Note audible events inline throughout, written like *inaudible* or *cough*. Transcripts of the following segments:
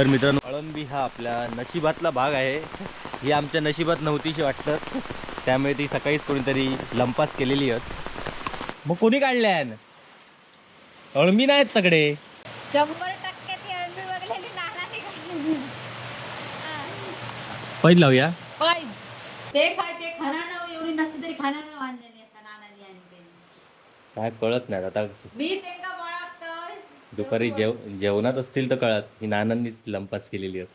तर मित्रांनो अळंबी हा आपल्या नशिबातला भाग आहे. ही आमच्या नशिबात नव्हतीशी वाटतं. त्यामुळे ती सकाळीच कोणीतरी लंपास केलेली आहेत. मग कोणी काढल्या अळंबी नाहीत तकडे. शंभर टक्के ती अळमी बघलेली लहानाने काढलेली. पहिलं लावूया. ते काय ते खाना एवढी नसती तरी खाना बांधलेली असता नानाजी आणि ते काय कळत नाही आता. मी त्यांना दुपारी जेव जेवणात असतील तर कळत. ही नानांनीच लंपास केलेली आहेत.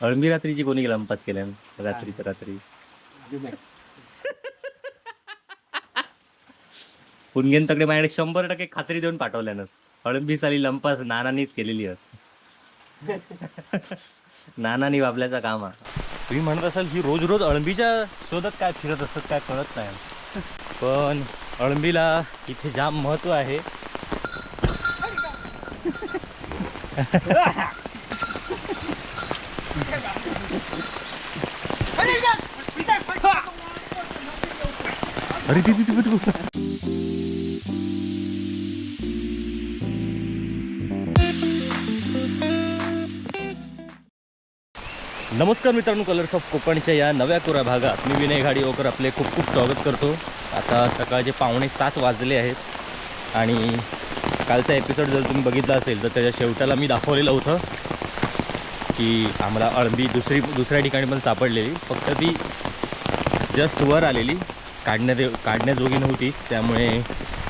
अळंबी रात्रीची कोणी लंपास केल्या रात्रीच्या रात्री *laughs* पुनगेन तकडे माझ्याकडे शंभर टक्के खात्री देऊन पाठवल्यानं. अळंबी साली लंपास नानांनीच केलेली आहेत. *laughs* नानानी बाबल्याचा काम हा. तुम्ही म्हणत असाल ही रोज रोज अळंबीच्या शोधात काय फिरत असतात काय कळत नाही. पण अळंबीला इथे जाम महत्त्व आहे. अरे ती ती नमस्कार मित्रांनो कलर्स ऑफ कोकणच्या या नव्या कुऱ्या भागात मी विनय घाडीवकर आपले खूप खूप स्वागत करतो. आता सकाळचे पावणे सात वाजले आहेत आणि कालचा एपिसोड जर तुम्ही बघितला असेल तर त्याच्या शेवटाला मी दाखवलेलं होतं की आम्हाला अळंबी दुसरी दुसऱ्या ठिकाणी पण सापडलेली. फक्त ती जस्ट वर आलेली काढण्या काढण्याजोगी नव्हती. त्यामुळे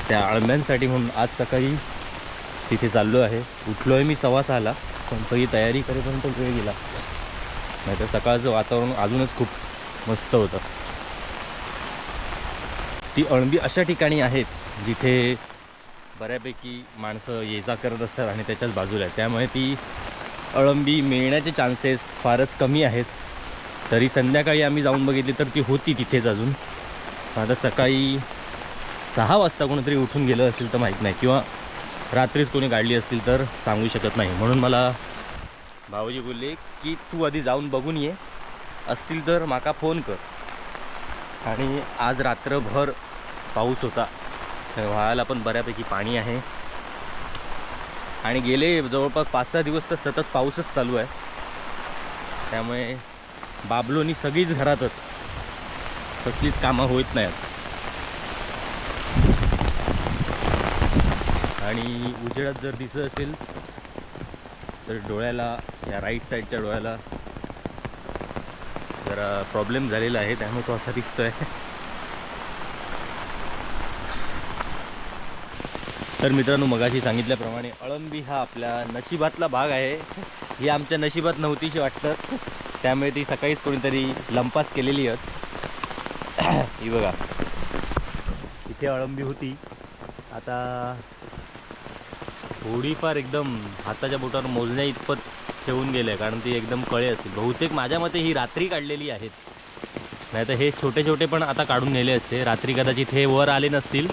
त्या अळंब्यांसाठी म्हणून आज सकाळी तिथे चाललो आहे. उठलो आहे मी सव्वा सहाला. पण सगळी तयारी करेपर्यंत वेळ गेला. नाहीतर सकाळचं वातावरण अजूनच खूप मस्त होतं. ती अळंबी अशा ठिकाणी आहेत जिथे बऱ्यापैकी माणसं ये जा करत असतात आणि त्याच्याच बाजूला आहे त्यामुळे ती अळंबी मिळण्याचे चान्सेस फारच कमी आहेत. तरी संध्याकाळी आम्ही जाऊन बघितली तर ती होती तिथेच अजून. आता सकाळी सहा वाजता कोणीतरी उठून गेलं असेल तर माहीत नाही किंवा रात्रीच कोणी काढली असतील तर सांगू शकत नाही. म्हणून मला भाऊजी बोलले की तू आधी जाऊन बघून ये. असतील तर माका फोन कर. आणि आज रात्रभर पाऊस होता. व्हायला पण बऱ्यापैकी पाणी आहे. आणि गेले जवळपास पाच सहा दिवस तर सतत पाऊसच चालू आहे. त्यामुळे बाबलोनी सगळीच घरातच कसलीच कामं होत नाहीत. आणि उजेडात जर दिसत असेल तर डोळ्याला या राईट साईडच्या डोळ्याला जरा प्रॉब्लेम झालेला आहे. त्यामुळे तो असा दिसतो आहे तर मित्रांनो मगाशी सांगितल्याप्रमाणे अळंबी हा आपल्या नशिबातला भाग आहे. ही आमच्या नशिबात नव्हतीशी वाटतं. त्यामुळे ती सकाळीच कोणीतरी लंपास केलेली आहेत ही बघा. इथे अळंबी होती. आता थोडीफार एकदम हाताच्या बोटावर मोजण्या इतपत ठेवून गेलं आहे कारण ती एकदम कळे असतील. बहुतेक माझ्या मते ही रात्री काढलेली आहेत. नाही तर हे छोटे छोटे पण आता काढून नेले असते. रात्री कदाचित हे वर आले नसतील.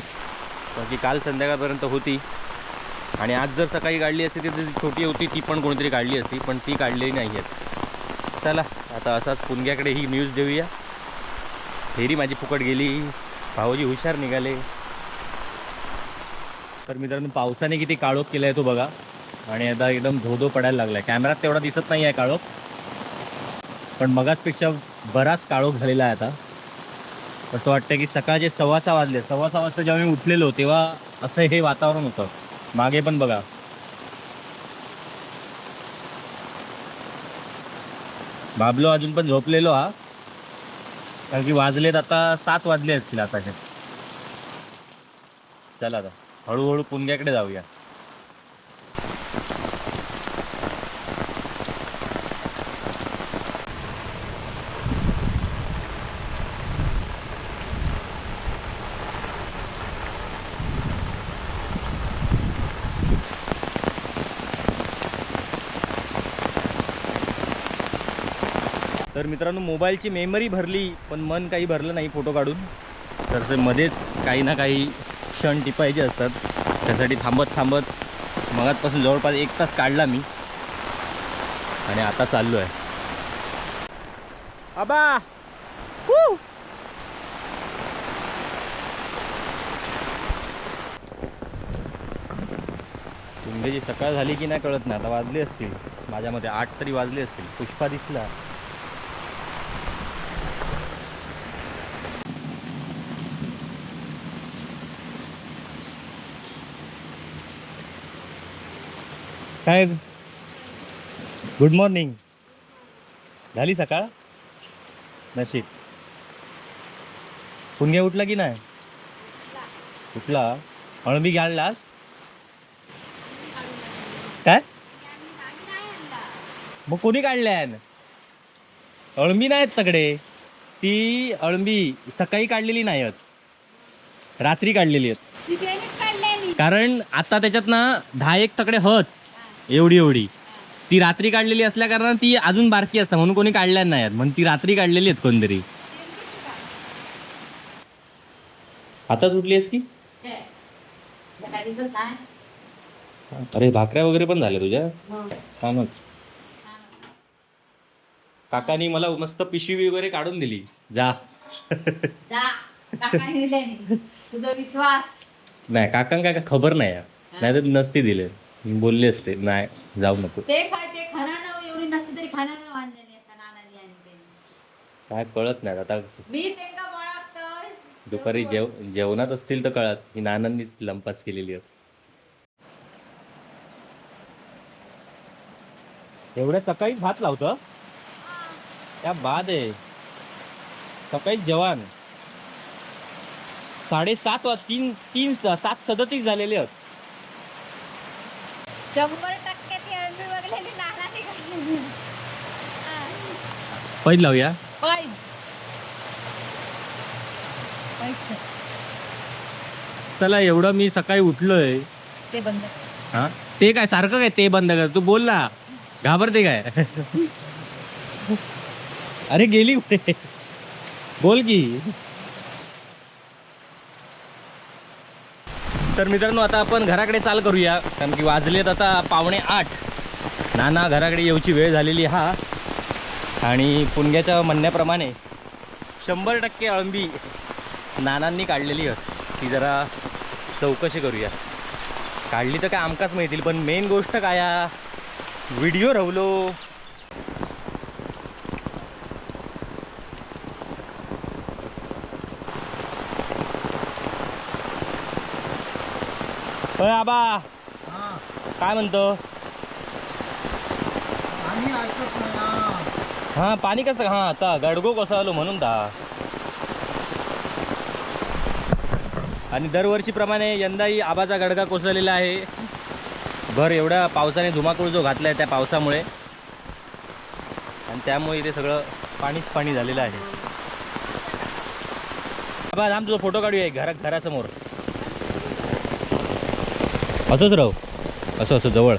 बाकी काल संध्याकाळपर्यंत होती. आणि आज जर सकाळी काढली असती तर छोटी होती ती पण कोणीतरी काढली असती पण ती काढलेली नाही आहेत. चला आता असाच पुणग्याकडे ही न्यूज देऊया. फेरी माझी फुकट गेली. भाऊजी हुशार निघाले. तर मित्रांनो पावसाने किती काळोख केला आहे तो बघा. आणि आता एकदम धोधो पडायला लागला आहे कॅमेरात तेवढा दिसत नाही आहे काळोख. पण मगाचपेक्षा बराच काळोख झालेला आहे आता. असं वाटतं की सकाळचे सव्वा सहा वाजले सव्वा सहा वाजता जेव्हा मी उठलेलो तेव्हा असं हे वातावरण होतं. मागे पण बघा. बाबलो अजून पण झोपलेलो हा. कारण की वाजलेत आता सात वाजले असतील आताचे चला आता हळूहळू पुणग्याकडे जाऊया. तर मित्रांनो मोबाईलची मेमरी भरली पण मन काही भरलं नाही फोटो काढून. तर ते मध्येच काही ना काही क्षण टिपायचे असतात. त्यासाठी थांबत थांबत मगातपासून जवळपास एक तास काढला मी. आणि आता चाललो आहे. आबा! पुंग्याची सकाळ झाली की नाही कळत नाही. आता वाजले असतील. माझ्या मते आठ तरी वाजले असतील. पुष्पा दिसला. काय? गुड मॉर्निंग झाली सकाळ? नशीब. पुण्या उठला की नाही? उठला. अळंबी घाललास काय? मग कोणी काढल्यान? अळंबी नाहीत तकडे. ती अळंबी सकाळी काढलेली नाही आहेत रात्री काढलेली आहेत. कारण आता त्याच्यात ना दहा एक तकडे हत. एवढी एवढी. ती रात्री काढलेली असल्या कारणाने ती अजून बारकी असतात म्हणून कोणी काढल्या नाही आहेत. म्हणून ती रात्री काढलेली आहेत कोणतरी. आताच उठली आहेस की? अरे भाकऱ्या वगैरे पण झाल्या तुझ्या? छानच. काकानी मला मस्त पिशवी वगैरे काढून दिली. जा. नाही काकां काय खबर नाही नाही तर नसते दिले. मी बोलले असते नाही जाऊ नको. ते काय ते खाना एवढी नसती तरी खाना न आणलेली असता नानाजी आणि त्यांनी काय कळत नाही आता. मी त्यांना ओळखतोय. दुपारी जेव जेवणात असतील तर कळत ही नानांनीच लंपास केलेली आहे एवढ्या सकाळी भात लावतं? त्या बाद आहे. सकाळी जवान साडेसात वाज तीन तीन सात सदतीस झालेले आहेत. शंभर टक्के ती अळंबी बघलेली नानाने काढलेली पहिलं लावूया? चला एवढं मी सकाळी उठलोय. ते बंद हा? ते काय सारखं काय ते बंद कर. तू बोल ना. घाबरते काय? *laughs* अरे गेली कुठे? बोल की. तर मित्रांनो आता आपण घराकडे चाल करूया कारण की वाजलेत आता पावणे आठ. नाना घराकडे येऊची वेळ झालेली हा. आणि पुणग्याच्या म्हणण्याप्रमाणे शंभर टक्के अळंबी नानांनी काढलेली आहे. ती जरा चौकशी करूया. काढली तर काय आमकाच माहिती पण मेन गोष्ट काय व्हिडिओ रवलो अय आबा. काय म्हणतो? हा पाणी कसं? हा आता गडगो कसं आलो म्हणून दा. आणि दरवर्षीप्रमाणे यंदाही आबाचा गडगा कोसळलेला आहे. भर एवढ्या पावसाने धुमाकूळ जो घातला आहे त्या पावसामुळे. आणि त्यामुळे इथे सगळं पाणीच पाणी झालेलं आहे. आबा आम तुझा फोटो काढूया घरा घरासमोर. असंच राहू. असं असं जवळ.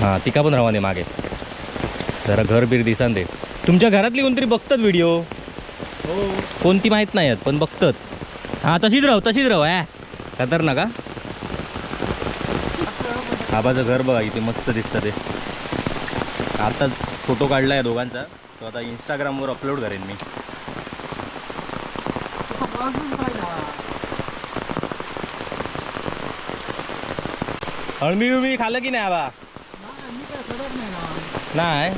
हां तिका पण राहा मागे. जरा घर बीर दिसान दे. तुमच्या घरातली कोणतरी बघतात व्हिडिओ कोणती माहीत नाही आहेत पण बघतात. हां तशीच राहू तशीच राहू ॲ खतरनाक का आबाचं घर बघा इथे मस्त दिसतं ते. आताच फोटो काढला आहे दोघांचा. तो आता इंस्टाग्रामवर अपलोड करेन मी. अळमी बिळमी खाल्लं की नाही आबा नाही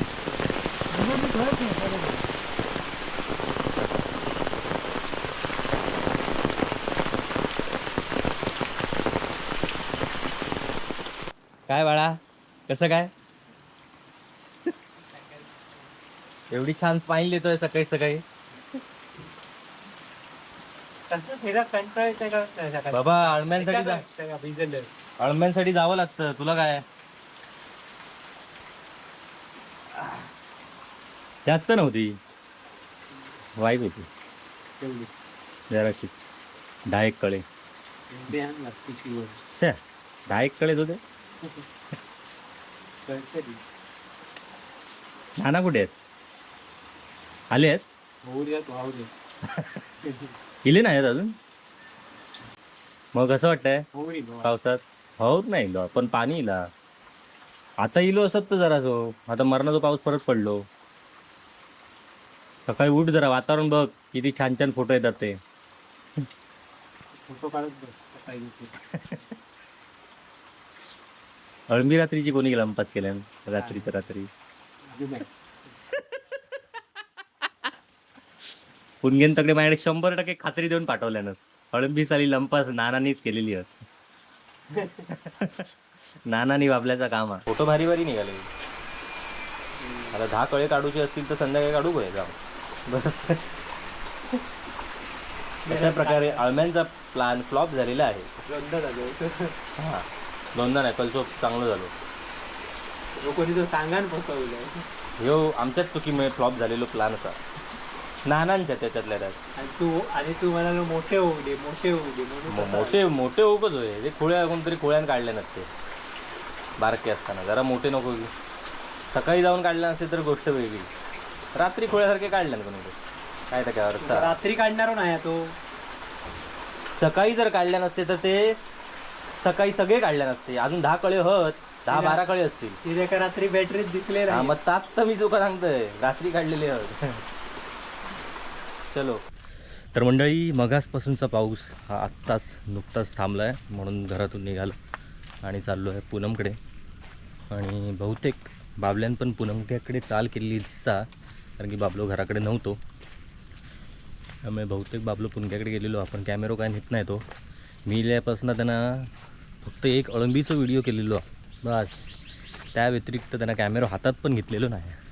काय बाळा कसं काय एवढी छान पाणी देतोय सकाळी सकाळी बाबा अळम्यांसाठी जा अळम्यांसाठी जावं लागतं. तुला काय? जास्त नव्हती. वाईट होती. जराशीच. दहा एक कळे. छे, दहा एक कळेच होते. *laughs* नाना कुठे आहेत? आले आहेत? *laughs* इले नाही आहेत अजून? मग कसं वाटतंय? पावसात? हो नाही इलो पण पाणी इला आता इलो असत तर जरा जो आता मरणाचा पाऊस परत पडलो. सकाळी उठ जरा वातावरण बघ किती छान छान फोटो येतात ते. फोटो काढत बस सकाळी उठून. *laughs* अळंबी रात्रीची कोणी लंपास केल्या रात्री तर रात्री. *laughs* पुनगेन तकडे माझ्याकडे शंभर टक्के खात्री देऊन पाठवल्यानं. अळंबी साली लंपास नानानीच केलेली आहे *laughs* नानानी बाबल्याचा काम. आहे फोटो भारी भारी निघाले. आता दहा कळे काढूचे असतील तर संध्याकाळी काढू गए जाऊ. बस. अशा प्रकारे अळम्यांचा प्लॅन फ्लॉप झालेला आहे. हा. दोनदा नाही कलसोप चांगलं झालो. कोणी तो सांगान फसवलंय ह्यो आमच्याच चुकीमुळे फ्लॉप झालेलो प्लॅन असा. नानांच्या त्याच्यातल्या त्यात आणि तू आणि तू म्हणालो मोठे होऊ दे मोठे होऊ दे मो- मोठे मोठे ओकच होय. ते खोळ्या कोणतरी खोळ्यान काढले नसते बारके असताना. जरा मोठे नको की. सकाळी जाऊन काढले नसते तर गोष्ट वेगळी. रात्री खोळ्यासारखे काढले ना कोणी काय तर काय अर्थ? रात्री काढणार नाही तो. सकाळी जर काढल्या नसते तर ते सकाळी सगळे काढल्या नसते. अजून दहा कळे हत. दहा बारा कळे असतील. तिथे रात्री बॅटरीत दिसले हा नाही मग ताप तर मी चुका सांगतोय. रात्री काढलेले आहोत *laughs* चलो. तर मंडळी मगासपासूनचा पाऊस हा आत्ताच नुकताच थांबला आहे म्हणून घरातून निघालो आणि चाललो आहे पूनमकडे. आणि बहुतेक बाबल्यान पण पूनमकडे चाल केलेली दिसता कारण की बाबलो घराकडे नव्हतो. त्यामुळे बहुतेक बाबलो पुणक्याकडे गेलेलो आपण कॅमेरो काय नेत नाही तो. मी इल्यापासून त्यांना फक्त एक अळंबीचा व्हिडिओ केलेलो. बस. त्या व्यतिरिक्त त्यांना कॅमेरो हातात पण घेतलेलो नाही.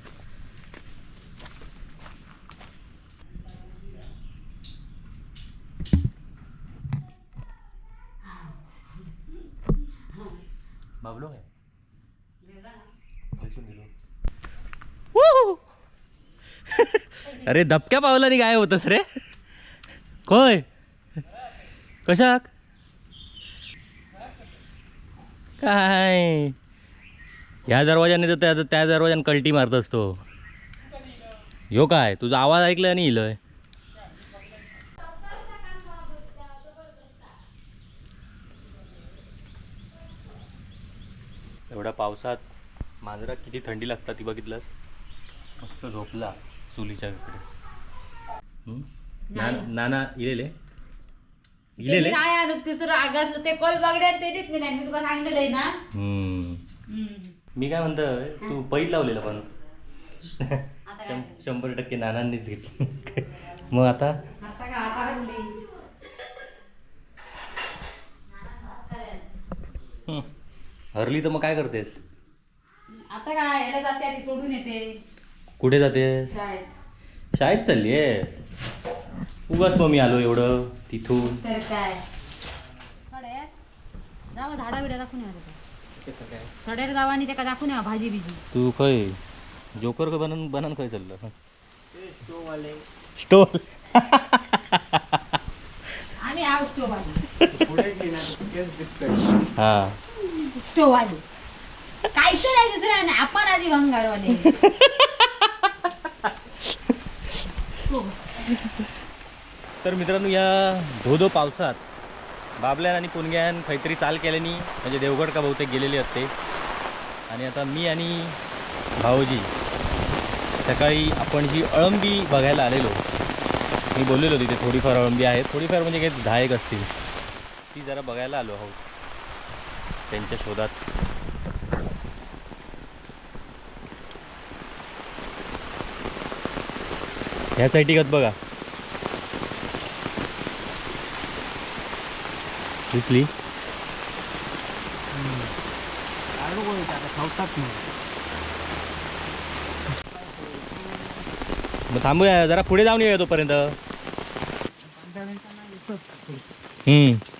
बाबलो काय अरे धपक्या पावलाने काय होतस रे. कोय? कशाक? काय? ह्या दरवाजाने तर त्या त्या दरवाजाने कल्टी मारत असतो ह्यो काय? तुझा आवाज ऐकला आणि इलय एवढ्या पावसात मांजरा किती थंडी लागतात ती बघितलंस? मस्त झोपला चुलीच्या इकडे. नाना इलेले? इलेले? काय आणू तिसरं आगार ते कॉल बघण्यात ते देत नाही मी तुला सांगितलंय ना. मी काय म्हणतोय तू पैल लावलेलं पण. शंभर टक्के नानांनीच घेतली. मग आता? आता हरली हं. तर मग काय करतेस? आता काय याला जाते आधी सोडून येते. कुठे जातेस शाळेत. शाळेत चालली आहेस? उगाच मग मी आलो एवढं तिथून. तर काय? जावा झाडा बिडा दाखवून या तिथे. सड्याला जावा आणि त्याका दाखवून या भाजी बिजी. तू खय जोकर का बनन बनन खय चाललं? स्टोल आम्ही आहोत हा. स्टोव आली काहीच नाही दुसरं नाही आपण आधी भंगारवाले हो. तर मित्रांनो या धोधो पावसात बाबल्यान आणि पुणग्यान काहीतरी चाल केल्यानी म्हणजे देवगड का बहुतेक गेलेले असते. आणि आता मी आणि भाऊजी सकाळी आपण जी अळंबी बघायला आलेलो मी बोललेलो तिथे थोडीफार अळंबी आहे थोडीफार म्हणजे काही दहा एक असतील. ती जरा बघायला आलो आहोत. त्यांच्या शोधात. ह्या साईटी गत बघा. दिसली? मग थांबूया जरा पुढे जाऊन येऊया तोपर्यंत. हम्म.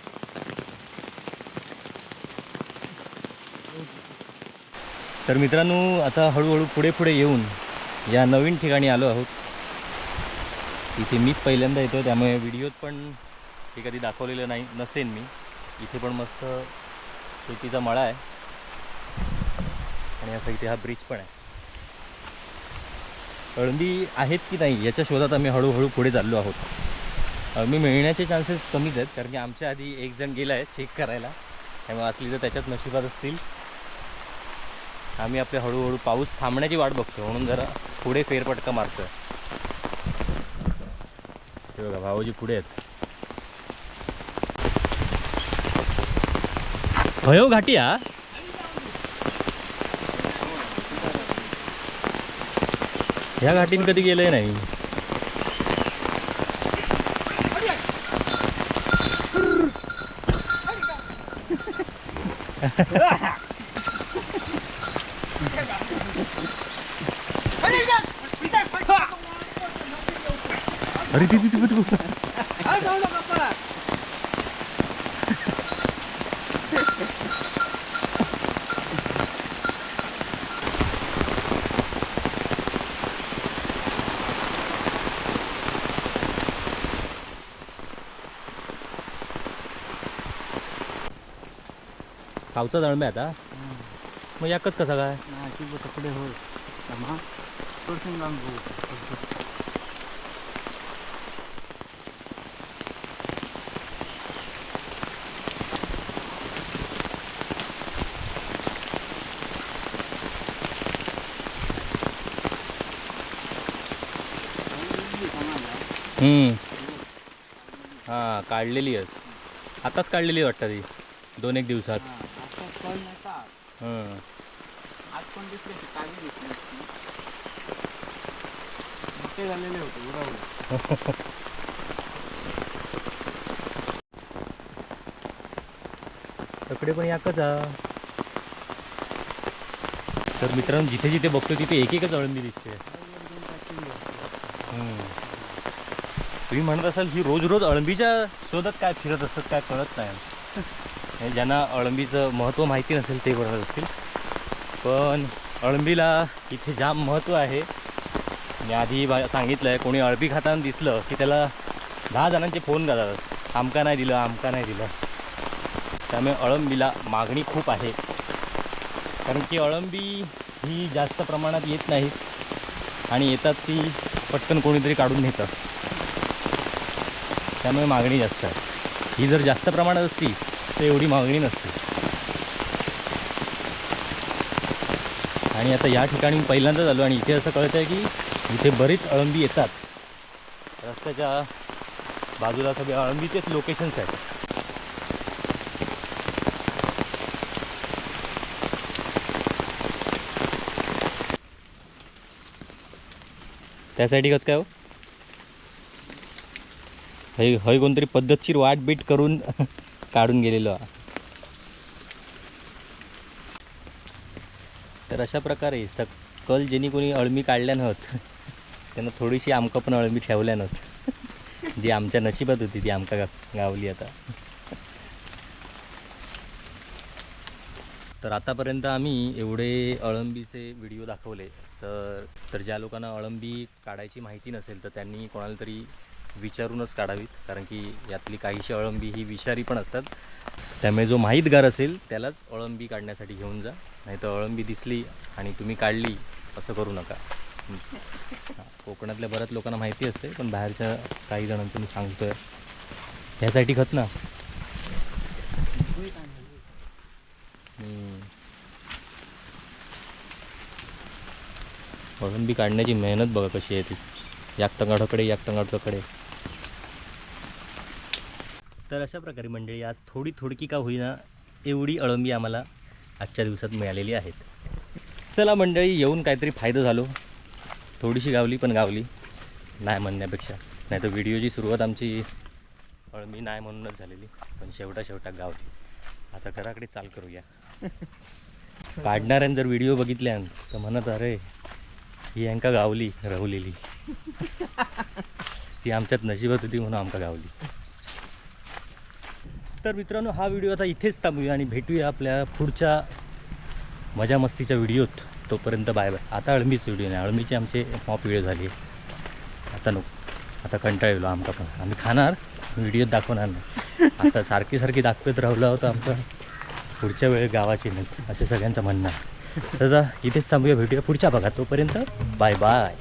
तर मित्रांनो आता हळूहळू पुढे पुढे येऊन या नवीन ठिकाणी आलो आहोत. इथे मीच पहिल्यांदा येतो त्यामुळे व्हिडिओत पण हे कधी दाखवलेलं नाही नसेन मी. इथे पण मस्त शेतीचा मळा आहे. आणि असा इथे हा ब्रिज पण आहे. अळंबी आहेत की नाही याच्या शोधात आम्ही हळूहळू पुढे चाललो आहोत. अळंबी मिळण्याचे चान्सेस कमीच आहेत कारण की आमच्या आधी एक जण गेला आहे चेक करायला. त्यामुळे असली तर त्याच्यात नशिबात असतील. आम्ही आपले हळूहळू पाऊस थांबण्याची वाट बघतो म्हणून जरा पुढे फेरपटका मारतो आहे बघा भाऊजी पुढे आहेत. भयो घाटी हा. ह्या घाटीन कधी गेलंय नाही. *laughs* अरे ती ती ती पावसा जळम्या आता? मग याकच कसा काय? कपडे होय तमा सोडून जाऊन बघू हम्म. हां काढलेली आहे. आताच काढलेली वाटतं ती. दोन एक दिवसात. हं. झालेले होते *laughs* तकडे पण याकच तर मित्रांनो जिथे जिथे बघतो तिथे एक एकच अळंबी दिसते. हम्म. तुम्ही म्हणत असाल ही रोज रोज अळंबीच्या शोधात काय फिरत असतात काय कळत नाही. ज्यांना अळंबीचं महत्त्व माहिती नसेल ते बघत असतील. पण अळंबीला इथे जाम महत्त्व आहे. मी आधी बा सांगितलं आहे कोणी अळबी खाताना दिसलं की त्याला दहा जणांचे फोन करतात. आमका नाही दिलं आमका नाही दिलं. त्यामुळे अळंबीला मागणी खूप आहे. कारण की अळंबी ही जास्त प्रमाणात येत नाहीत आणि येतात ती पटकन कोणीतरी काढून नेतं. त्यामुळे मागणी जास्त आहे. ही जर जास्त प्रमाणात असती तर एवढी मागणी नसते. आणि आता या ठिकाणी मी पहिल्यांदाच आलो आणि इथे असं कळतं आहे की इथे बरीच अळंबी येतात. रस्त्याच्या बाजूला सगळे अळंबीचेच लोकेशन्स आहेत. त्यासाठी कत काय हो? हय हय कोणतरी पद्धतशीर वाट बीट करून *laughs* काढून गेलेलो. हा. तर अशा प्रकारे सकल ज्यांनी कोणी अळमी काढल्या नव्हत त्यांना थोडीशी आमका पण अळमी ठेवल्या नव्हत. *laughs* जी आमच्या नशिबात होती ती आमका गावली आता. तर आतापर्यंत आम्ही एवढे अळंबीचे व्हिडिओ दाखवले. तर तर ज्या लोकांना अळंबी काढायची माहिती नसेल तर त्यांनी कोणाला तरी विचारूनच काढावीत कारण की यातली काहीशी अळंबी ही विषारी पण असतात. त्यामुळे जो माहीतगार असेल त्यालाच अळंबी काढण्यासाठी घेऊन जा. नाही तर अळंबी दिसली आणि तुम्ही काढली असं करू नका. कोकणातल्या बऱ्याच लोकांना माहिती असते पण बाहेरच्या काही जणांचं मी सांगतोय. ह्यासाठी खत ना. अळंबी काढण्याची मेहनत बघा कशी आहे ती. याक तंगाडकडे याक तंगाडकडे. तर अशा प्रकारे मंडळी आज थोडी थोडकी का होईना एवढी अळंबी आम्हाला आजच्या दिवसात मिळालेली आहेत. चला मंडळी येऊन काहीतरी फायदा झालो. थोडीशी गावली पण गावली नाही म्हणण्यापेक्षा. नाही तर व्हिडिओची सुरुवात आमची अळंबी नाही म्हणूनच झालेली पण शेवटा शेवटा गावली. आता घराकडे चाल करूया. काढणाऱ्यानं जर व्हिडिओ बघितल्या तर म्हणत अरे ही यांका गावली रवलेली. ती आमच्यात नशिबात होती म्हणून आमका गावली. तर मित्रांनो हा व्हिडिओ आता इथेच थांबूया आणि भेटूया आपल्या पुढच्या मजा मस्तीच्या व्हिडिओत. तोपर्यंत बाय बाय. आता अळमीच व्हिडिओ नाही. अळमीचे आमचे मॉप व्हिडिओ झाले. आता नको. आता कंटाळलो आमका पण. आम्ही खाणार व्हिडिओत दाखवणार नाही. आता सारखी सारखी दाखवत राहिलं होतं आमचं. पुढच्या वेळेस गावाची नाही. असे सगळ्यांचं म्हणणं आहे. तर इथेच थांबूया भेटूया पुढच्या भागात. तोपर्यंत बाय बाय.